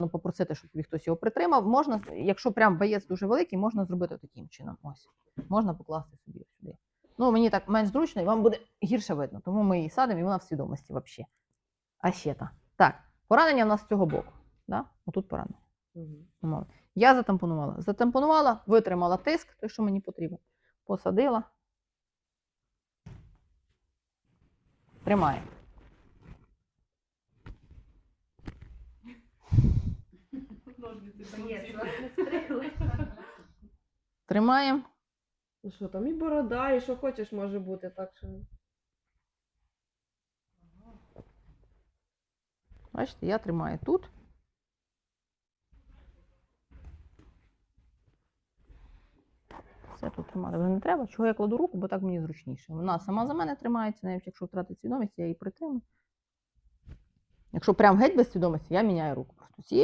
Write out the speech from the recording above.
ну, попросити, щоб тобі хтось його притримав. Можна, якщо прям боєць дуже великий, можна зробити таким чином. Ось. Можна покласти собі сюди. Ну, мені так менш зручно, і вам буде гірше видно. Тому ми її садимо, і вона в свідомості взагалі. А ще та. Так, поранення в нас з цього боку. Да? Отут поранення. Умови. Я затампонувала. Затампонувала, витримала тиск, той, що мені потрібен. Посадила. Тримає. Тримаємо. Ну що, там і борода, і що хочеш може бути, так що. Бачите, я тримаю тут. Все тут тримати вже не треба. Чого я кладу руку, бо так мені зручніше. Вона сама за мене тримається, навіть якщо втратить свідомість, я її притримую. Якщо прям геть без свідомості, я міняю руку. Просто цією